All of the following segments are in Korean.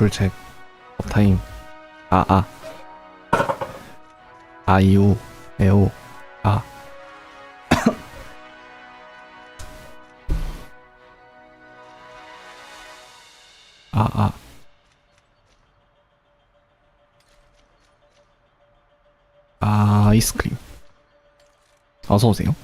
출첵. 업타임. 아, 아. 아, 이우. 에오. 아. 아, 아. 아, 아이스크림. 어서오세요.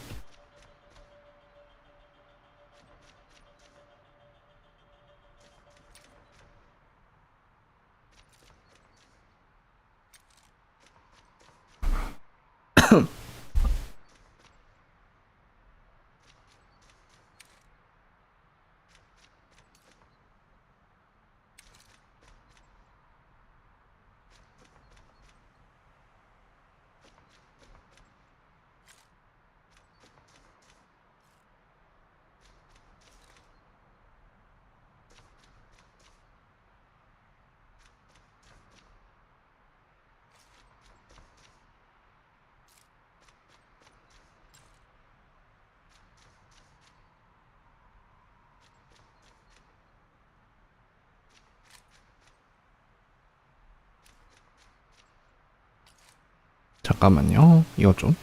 잠깐만요. 이거 좀.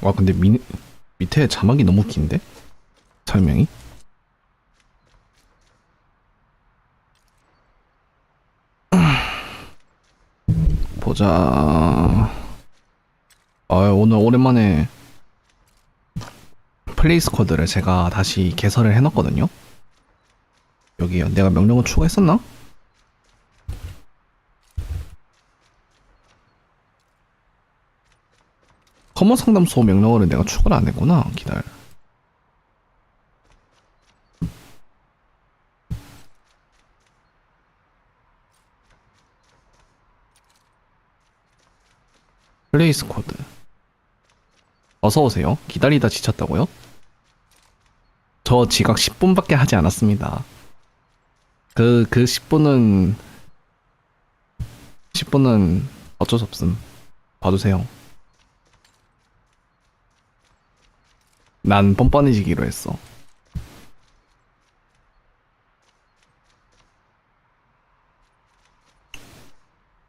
와, 근데 미, 밑에 자막이 너무 긴데? 설명이? 보자. 아, 오늘 오랜만에 플레이스 코드를 제가 다시 개설을 해놨거든요. 여기요. 내가 명령을 추가했었나? 커먼 상담소 명령어를 내가 추가를 안 했구나. 기다려. 플레이스 코드. 어서 오세요. 기다리다 지쳤다고요? 저 지각 10분밖에 하지 않았습니다. 그, 그 10분은, 10분은 어쩔 수 없음. 봐주세요. 난 뻔뻔해지기로 했어.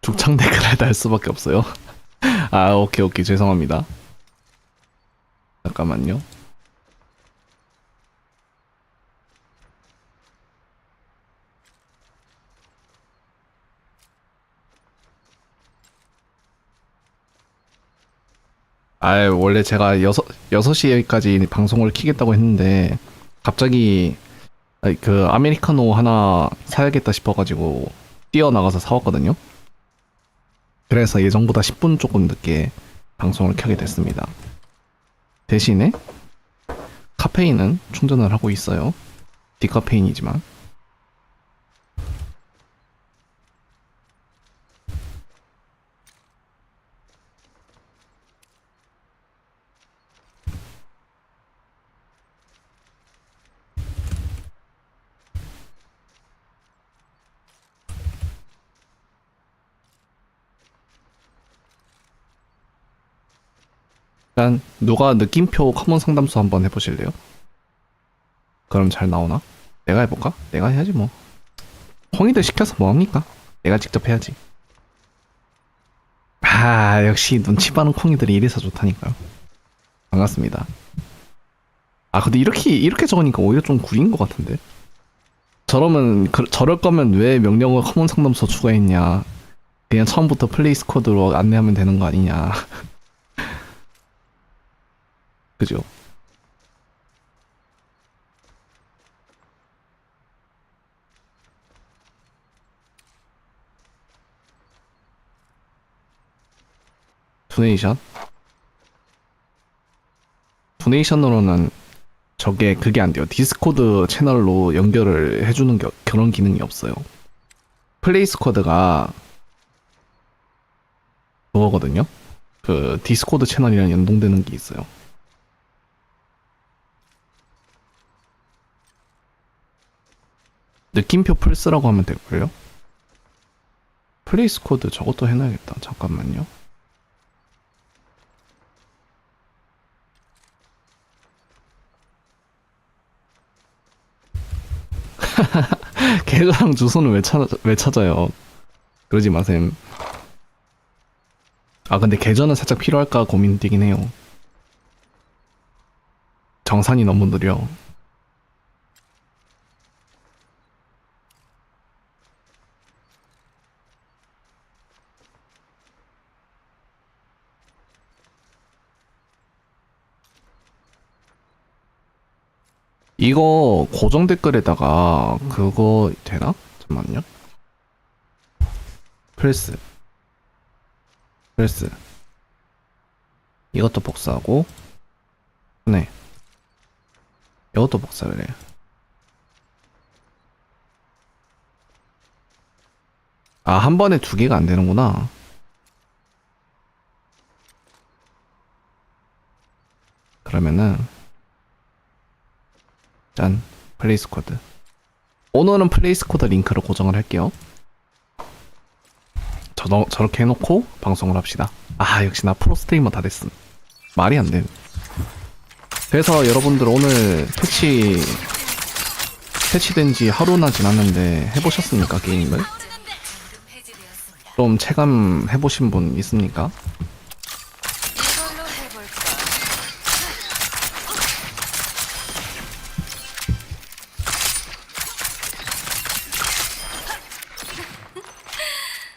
죽창 댓글을 달 수밖에 없어요. 아, 오케이, 오케이. 죄송합니다. 잠깐만요. 아, 원래 제가 여섯 여섯 시까지 방송을 키겠다고 했는데 갑자기 그 아메리카노 하나 사야겠다 싶어가지고 뛰어나가서 사왔거든요. 그래서 예정보다 10분 조금 늦게 방송을 켜게 됐습니다. 대신에 카페인은 충전을 하고 있어요. 디카페인이지만. 일단 누가 느낌표 커먼 상담소 한번 해보실래요? 그럼 잘 나오나? 내가 해볼까? 내가 해야지 뭐. 홍이들 시켜서 뭐합니까? 내가 직접 해야지. 아 역시 눈치 빠른 콩이들이 이래서 좋다니까요. 반갑습니다. 아 근데 이렇게 이렇게 적으니까 오히려 좀 구린 것 같은데. 저러면 그, 저럴 거면 왜 명령어 커먼 상담소 추가했냐? 그냥 처음부터 플레이스 코드로 안내하면 되는 거 아니냐? 그죠? 도네이션? 도네이션으로는 저게 그게 안 돼요. 디스코드 채널로 연결을 해주는 겨, 그런 기능이 없어요. 플레이스 코드가 그거거든요. 그 디스코드 채널이랑 연동되는 게 있어요. 느낌표 플스라고 하면 될걸요? 플레이스 코드 저것도 해놔야겠다. 잠깐만요. 계좌랑 주소는 왜, 찾아, 왜 찾아요? 그러지 마셈. 아 근데 계좌는 살짝 필요할까 고민되긴 해요. 정산이 너무 느려. 이거 고정 댓글에다가 그거 되나? 잠깐만요. 플스. 플스. 이것도 복사하고. 네. 이것도 복사를 해. 아, 한 번에 두 개가 안 되는구나. 그러면은, 짠 플레이스 코드. 오늘은 플레이스 코드 링크를 고정을 할게요. 저, 저렇게 해놓고 방송을 합시다. 아 역시 나 프로 스트리머 다 됐음. 말이 안 돼 그래서 여러분들 오늘 패치 패치된 지 하루나 지났는데 해보셨습니까 게임을? 좀 체감 해보신 분 있습니까? 이걸로 해볼까?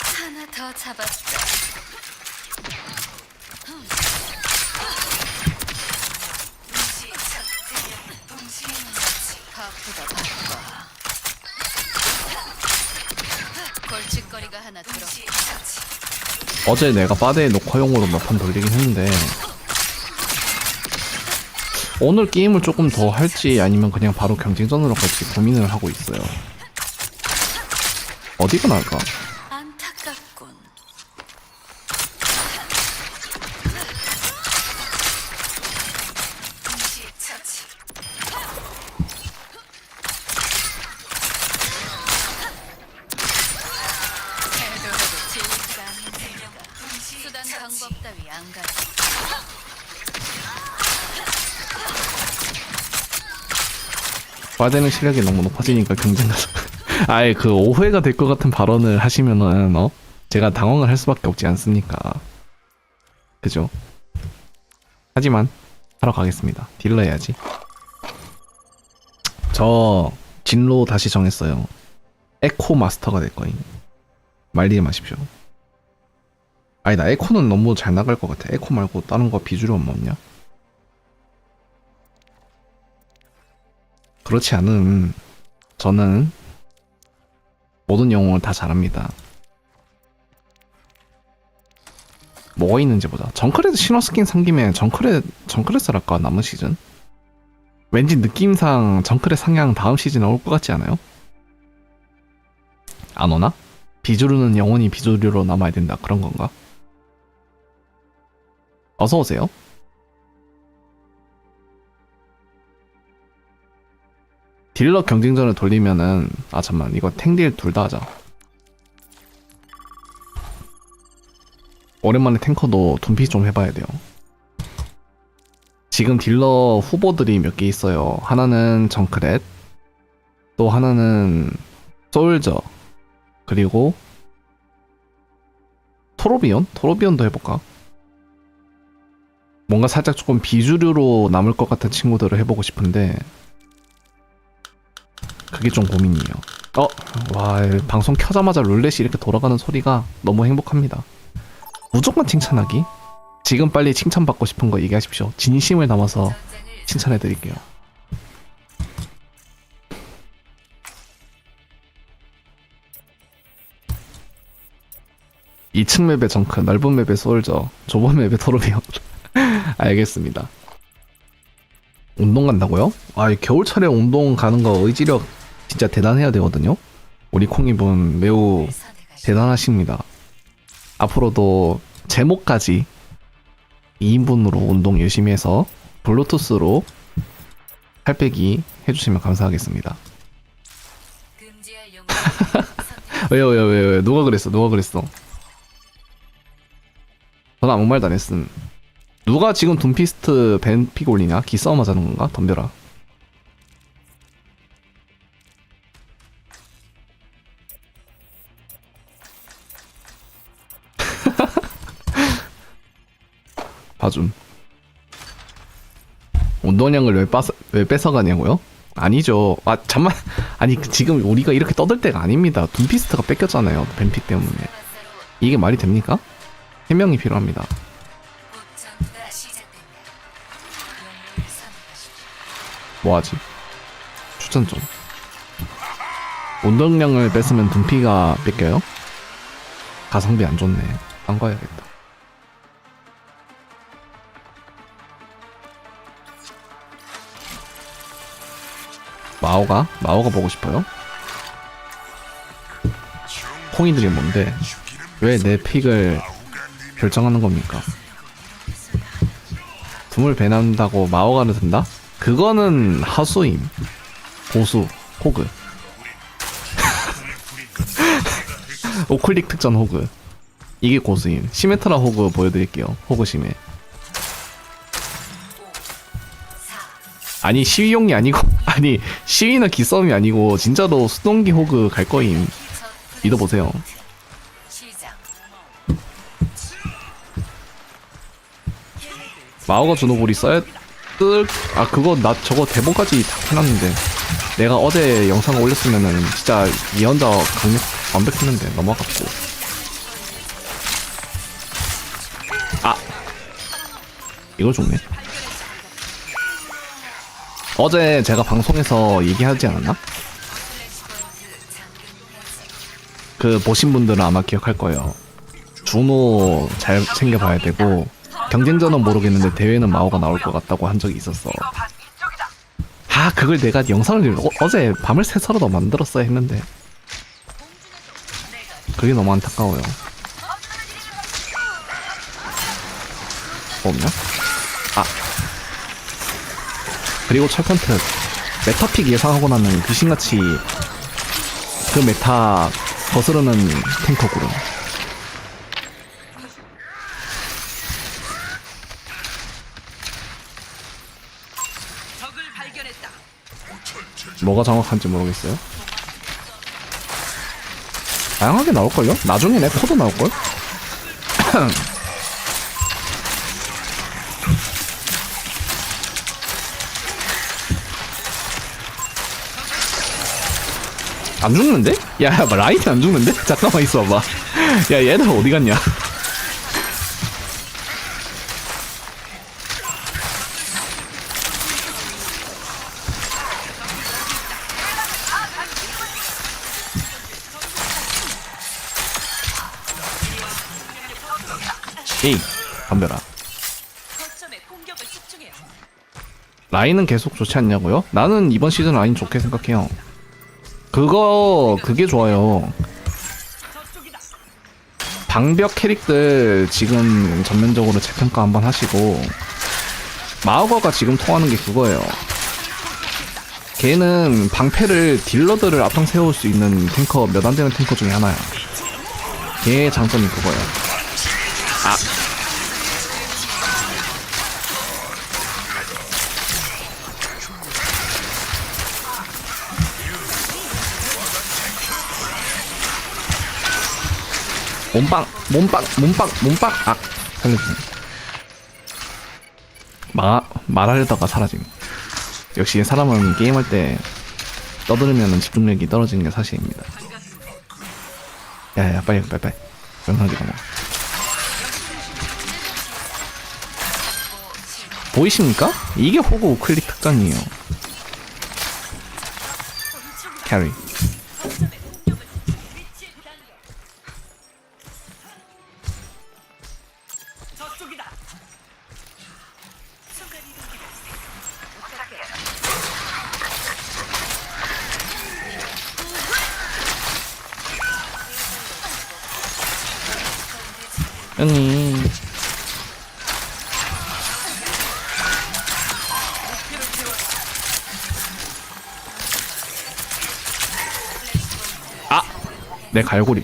하나 더 잡았다. 바쁘다 바빠. 골칫거리가 하나 들어. 어제 내가 바데에 녹화용으로 몇 판 돌리긴 했는데 오늘 게임을 조금 더 할지 아니면 그냥 바로 경쟁전으로 갈지 고민을 하고 있어요. 어디가 나을까? 바데는 실력이 너무 높아지니까 경쟁가 아예 그 오해가 될 것 같은 발언을 하시면은 어 제가 당황을 할 수밖에 없지 않습니까? 그죠? 하지만 하러 가겠습니다. 딜러 해야지. 저 진로 다시 정했어요. 에코 마스터가 될 거임. 말리지 마십시오. 아니 나 에코는 너무 잘 나갈 것 같아. 에코 말고 다른 거 비주류 뭐 없냐? 그렇지 않은 저는 모든 영웅을 다 잘합니다. 뭐가 있는지 보자. 정크레드 신화 스킨 상김에 정크레 정크레스 할까 남은 시즌? 왠지 느낌상 정크레 상향 다음 시즌에 올 것 같지 않아요? 안 오나? 비주류는 영원히 비주류로 남아야 된다 그런 건가? 어서 오세요. 딜러 경쟁전을 돌리면은 아 잠만 이거 탱딜 둘 다 하자. 오랜만에 탱커도 둠피 좀 해봐야 돼요. 지금 딜러 후보들이 몇 개 있어요. 하나는 정크렛, 또 하나는 솔저, 그리고 토로비온? 토로비온도 해볼까? 뭔가 살짝 조금 비주류로 남을 것 같은 친구들을 해보고 싶은데 그게 좀 고민이에요. 어, 와, 방송 켜자마자 룰렛이 이렇게 돌아가는 소리가 너무 행복합니다. 무조건 칭찬하기. 지금 빨리 칭찬받고 싶은 거 얘기하십시오. 진심을 담아서 칭찬해드릴게요. 이층 맵의 정크, 넓은 맵의 솔저, 좁은 맵의 토르비온. 알겠습니다. 운동 간다고요? 아, 이 겨울철에 운동 가는 거 의지력 진짜 대단해야 되거든요. 우리 콩이분 매우 대단하십니다. 앞으로도 제목까지 2인분으로 운동 열심히 해서 블루투스로 팔 빼기 해주시면 감사하겠습니다. 왜요, 왜요, 왜요, 왜요? 누가 그랬어? 누가 그랬어? 저는 아무 말도 안 했음. 누가 지금 둠피스트 벤픽 올리냐? 기 싸움 하자는 건가? 덤벼라. 봐줌. 운동량을 왜, 빠서, 왜 뺏어가냐고요? 아니죠. 아, 잠만. 아니, 그 지금 우리가 이렇게 떠들 때가 아닙니다. 둠피스트가 뺏겼잖아요. 뱀픽 때문에. 이게 말이 됩니까? 해명이 필요합니다. 뭐하지? 추천 좀. 운동량을 뺏으면 둠피가 뺏겨요? 가성비 안 좋네. 딴거 해야겠다. 마오가? 마오가 보고 싶어요? 콩이들이 뭔데? 왜 내 픽을 결정하는 겁니까? 둠을 배난다고 마오가를 든다? 그거는 하수임. 보수, 호그. 오클릭 특전 호그. 이게 고수임. 시메트라 호그 보여드릴게요. 호그 심해. 아니 시위용이 아니고 아니 시위나 기싸움이 아니고 진짜로 수동기 호그 갈 거임. 믿어보세요. 마오가 주는 골이 써야 뜰. 아 그거 나 저거 대본까지 다 해놨는데 내가 어제 영상 을 올렸으면은 진짜 예언자 강력 완벽했는데 너무 아깝고. 아 이걸 좋네. 어제 제가 방송에서 얘기하지 않았나? 그 보신 분들은 아마 기억할 거예요. 준호 잘 챙겨봐야 되고 경쟁전은 모르겠는데 대회는 마오가 나올 것 같다고 한 적이 있었어. 아 그걸 내가 영상을 어, 제 밤을 새서라도 만들었어야 했는데 그게 너무 안타까워요. 뭐 없냐? 아 그리고 철컨트 메타픽 예상하고 나면 귀신같이 그 메타 거스르는 발견했다. 뭐가 정확한지 모르겠어요. 다양하게 나올걸요? 나중에 내 코드 나올걸? 안 죽는데? 야, 라이트 안 죽는데? 잠깐만 있어봐. 야, 얘들 어디 갔냐? 에이, 덤벼라. 라인은 계속 좋지 않냐고요? 나는 이번 시즌 라인 좋게 생각해요. 그거 그게 좋아요. 방벽 캐릭들 지금 전면적으로 재평가 한번 하시고 마우거가 지금 통하는 게 그거예요. 걔는 방패를 딜러들을 앞장 세울 수 있는 탱커 몇 안 되는 탱커 중에 하나야. 걔의 장점이 그거예요. 몸빵, 몸빵, 몸빵, 몸빵. 아, 살려주네. 마, 말하려다가 사라짐. 역시 사람은 게임할 때 떠들으면 집중력이 떨어지는 게 사실입니다. 야야 빨리 빨리 빨리 영상 찍어 먹어. 보이십니까? 이게 호구 우클릭 특전이에요. 캐리. 응이. 아! 내 갈고리.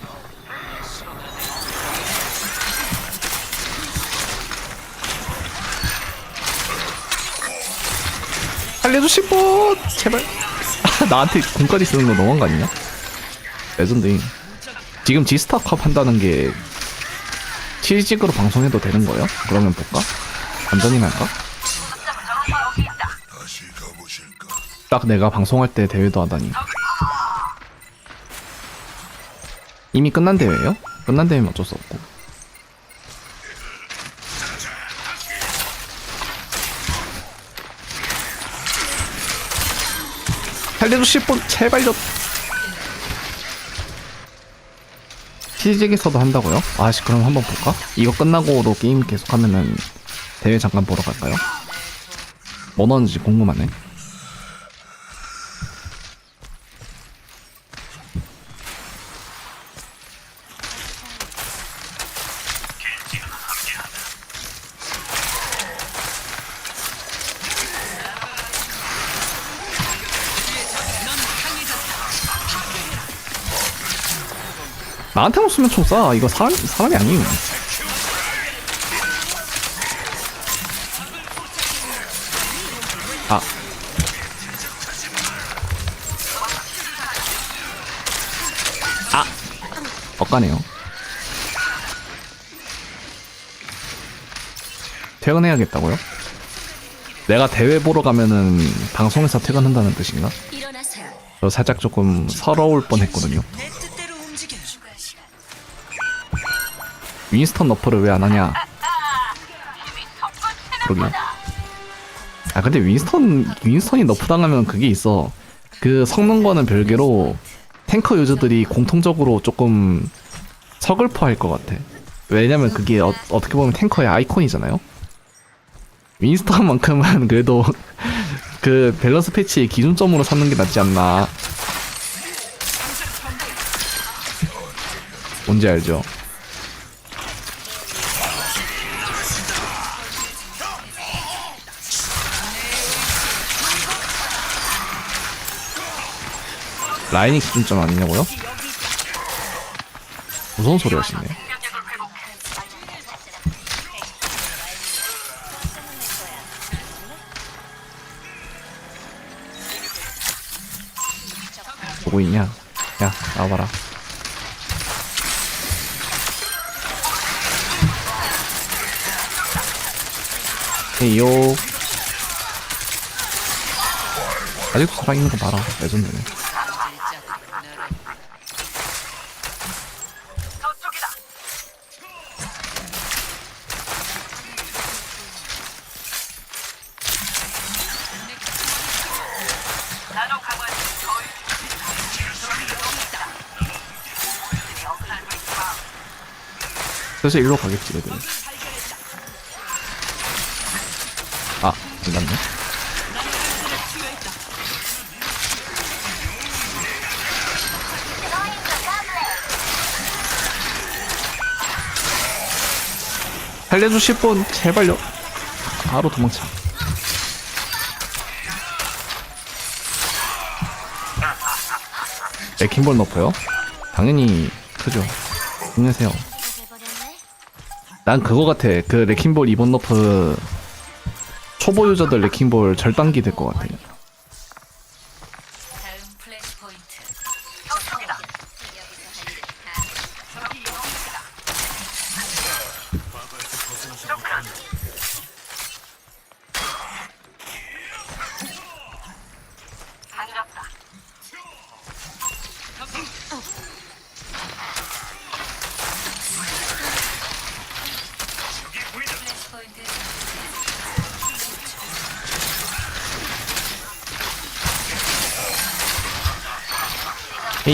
살려주실 분! 제발. 아, 나한테 군까지 쓰는 거 너무한 거 아니냐? 레전드인. 지금 지스타컵 한다는 게 실직으로 방송해도 되는 거예요? 그러면 볼까? 완전히 날까? 딱 내가 방송할 때 대회도 하다니. 이미 끝난 대회예요? 끝난 대회면 어쩔 수 없고. 살려줘 10분 제발요. 시직에서도 한다고요? 아씨 그럼 한번 볼까? 이거 끝나고도 게임 계속하면은 대회 잠깐 보러 갈까요? 뭐 넣었는지 궁금하네. 나한테만 쏘면 총 쏴. 이거 사람, 사람이 아니에요. 아. 아. 엇가네요. 퇴근해야겠다고요? 내가 대회 보러 가면은 방송에서 퇴근한다는 뜻인가? 저 살짝 조금 서러울 뻔했거든요. 윈스턴 너프를 왜 안 하냐? 그러게요. 아 근데 윈스턴 윈스턴이 너프 당하면 그게 있어. 그 성능과는 별개로 탱커 유저들이 공통적으로 조금 서글퍼할 것 같아. 왜냐면 그게 어, 어떻게 보면 탱커의 아이콘이잖아요. 윈스턴만큼은 그래도 그 밸런스 패치의 기준점으로 삼는 게 낫지 않나. 뭔지 알죠? 라인이 기준점 아니냐고요? 무서운 소리 하시네. 보고 있냐? 야, 나와봐라. 헤이요. 아직도 살아있는 거 봐라. 레전드네. 그래서 일로 가겠지, 애들. 아, 안 갔네. 살려주실 분, 제발요. 바로 도망쳐. 레킹볼 너프요? 당연히 크죠. 힘내세요. 난 그거 같아. 그 레킹볼 이번 너프 초보 유저들 레킹볼 절단기 될 것 같아.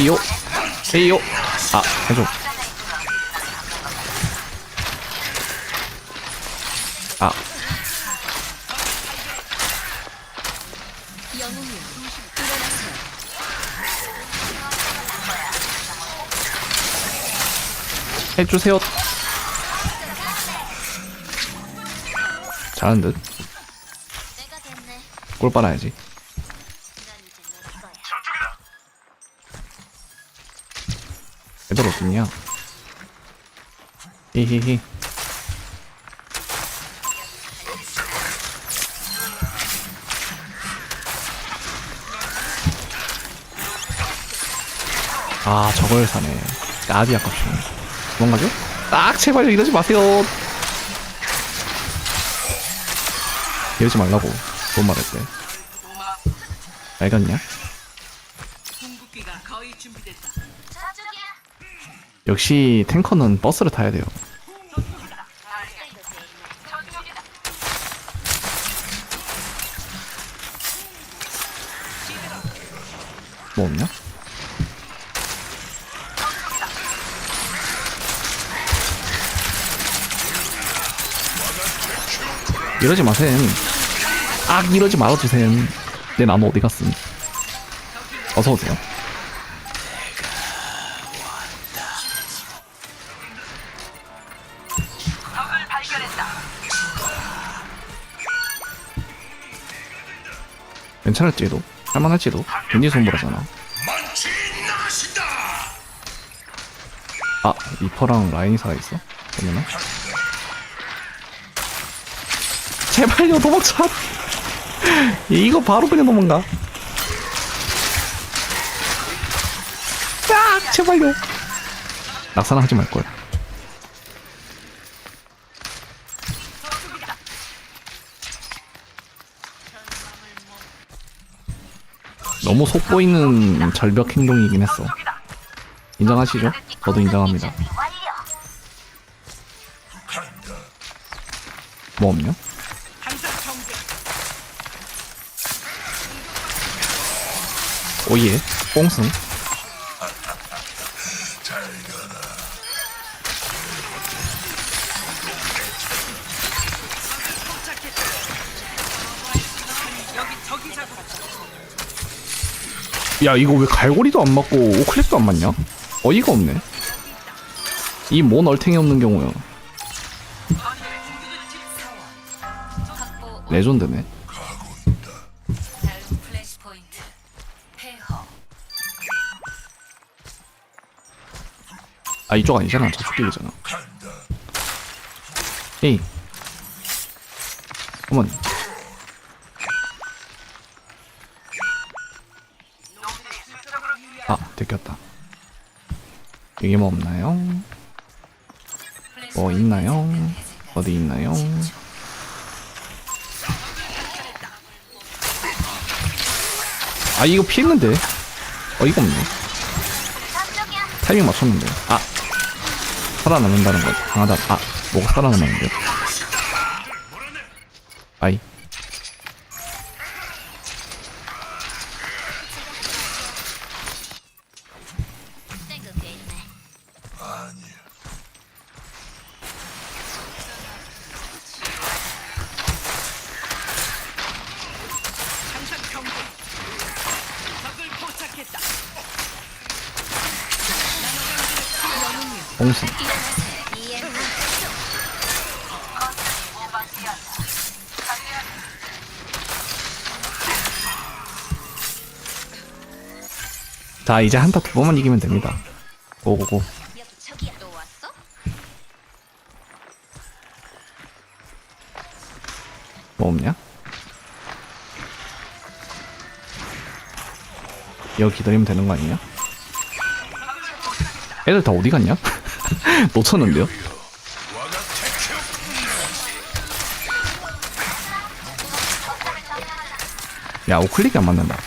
헤이요. 헤이요. 아, 해줘. 아. 해주세요. 잘하는 듯. 내가 됐네. 꼴 빨아야지. 애들 어딨냐? 히히히. 아, 저걸 사네. 아주 아깝네. 도망가죠? 딱, 제발 이러지 마세요. 이러지 말라고 돈 말할 때 알겠냐? 역시 탱커는 버스를 타야 돼요. 뭐 없냐? 이러지 마셈. 악 이러지 말아주셈. 내 나무 어디 갔음? 어서 오세요 괜찮을지도 할만할지도 괜히 손보라잖아. 아 리퍼랑 라인이 살아있어? 그러면 제발요 도망쳐! 이거 바로 그냥 도망가. 아 제발요. 낙사는 하지 말걸 너무 속보이는 절벽 행동이긴 했어 인정하시죠? 저도 인정합니다 뭐 없냐? 오예 뽕승 야 이거 왜 갈고리도 안 맞고 오클릭도 안 맞냐? 어이가 없네. 이 뭔 얼탱이 없는 경우야. 레전드네. 아 이쪽 아니잖아. 저쪽 길이잖아. 에이. 어머니 아 들켰다. 여기 뭐 없나요? 뭐 있나요? 어디 있나요? 아 이거 피했는데? 어이가 없네. 타이밍 맞췄는데. 아 살아남는다는 거 강하다. 아 뭐가 살아남았는데? 아이 홍승 자 이제 한타 두 번만 이기면 됩니다 왔어? 뭐 없냐? 여기 기다리면 되는 거 아니냐? 애들 다 어디 갔냐? 놓쳤는데요? 야 오클릭이 안 맞는다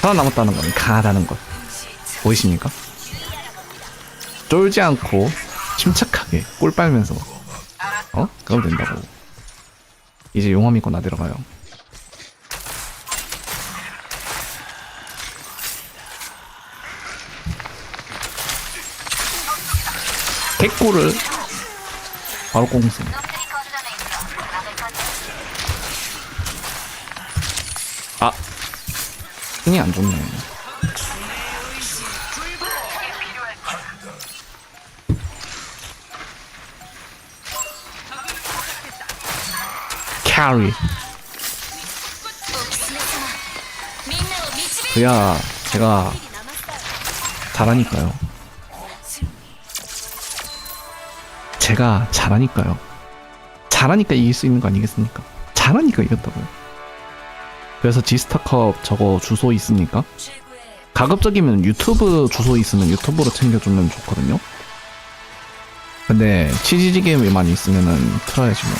살아남았다는 건 강하다는 것 보이십니까? 쫄지 않고 침착하게 꿀 빨면서 어? 그럼 된다고 이제 용암 믿고 나들어가요 개꿀을 바로 공승 힘이 안 좋네 캐리 그야 제가 잘하니까요 제가 잘하니까요. 잘하니까 이길 수 있는 거 아니겠습니까? 잘하니까 이겼다고요. 그래서 지스타컵 저거 주소 최고의 가급적이면 유튜브 주소 있으면 유튜브로 챙겨주면 좋거든요. 근데 치즈지게만 있으면은 틀어야지 뭐.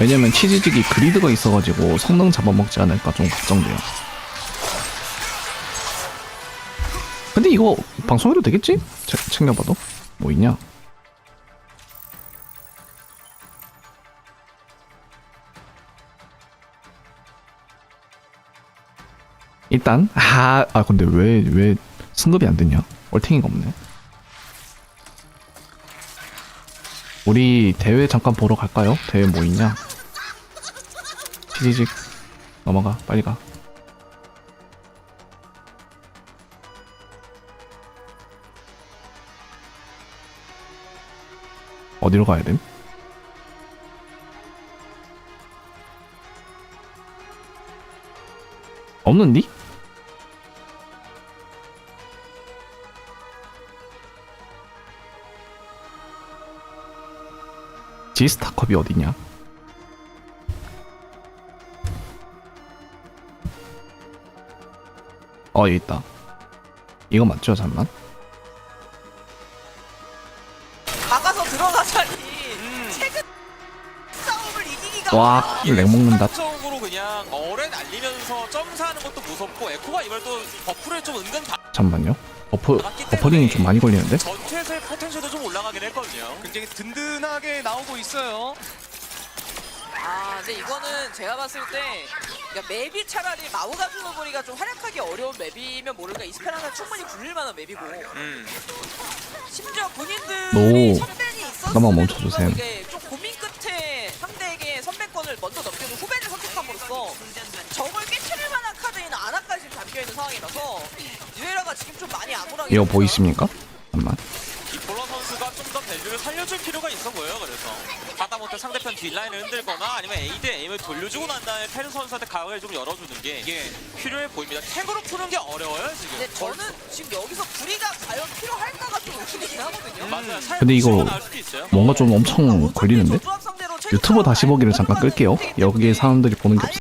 왜냐면 치즈지기 그리드가 있어가지고 성능 잡아먹지 않을까 좀 걱정돼요. 근데 이거 방송해도 되겠지? 체- 챙겨봐도 뭐 있냐? 일단 아, 아 근데 왜왜 승급이 안 됐냐? 얼탱이가 없네. 우리 대회 잠깐 보러 갈까요? 대회 뭐 있냐? 치지직 넘어가 빨리 가. 어디로 가야 됨? 없는디? 지스타컵이 어디냐? 어 여기 있다. 이거 맞죠 잠만? 나가서 들어가자니 최근 싸움을 이기기가 와, 렉 먹는다. 적으로 그냥 어뢰 날리면서 점사하는 것도 무섭고 에코가 이걸 또 버프를 좀 은근 바... 잠만요. 버퍼 버퍼링이 좀 많이 걸리는데? 전투에서의 포텐셜도 좀 올라가긴 했거든요. 굉장히 든든하게 나오고 있어요. 아 근데 이거는 제가 봤을 때 그러니까 맵이 차라리 마우가즈노보리가 좀 활약하기 어려운 맵이면 모를까 이스페란자 충분히 굴릴 만한 맵이고 음. 심지어 본인들이 노. 있었음에도 잠깐만 멈춰주세요. 이게 좀 고민 끝에 상대에게 선ben권을 먼저 넘겨도 후배를 선택함으로써 적을 카드에는 지금 담겨있는 상황이라서 유에라가 지금 좀 많이 암울하게 이거 됐어요. 보이십니까? 잠만. 이 볼러 선수가 좀 더 밸류를 살려줄 필요가 있어 보여요. 그래서 하다못해 상대편 뒷라인을 흔들거나 아니면 대 A을 돌려주고 난 다음에 페르 선수한테 가을 좀 열어주는 게 이게 필요해 보입니다. 탱으로 푸는 게 어려워요 지금. 근데 저는 지금 여기서 불이가 과연 필요할까가 좀 의문이긴 하거든요. 맞아요. 살- 근데 이거 치고 나올 수도 있어요. 뭔가 좀 엄청 걸리는데? 조합 상대로 유튜브 다시 보기를 잠깐 끌게요. 여기에 사람들이 보는 게 없어.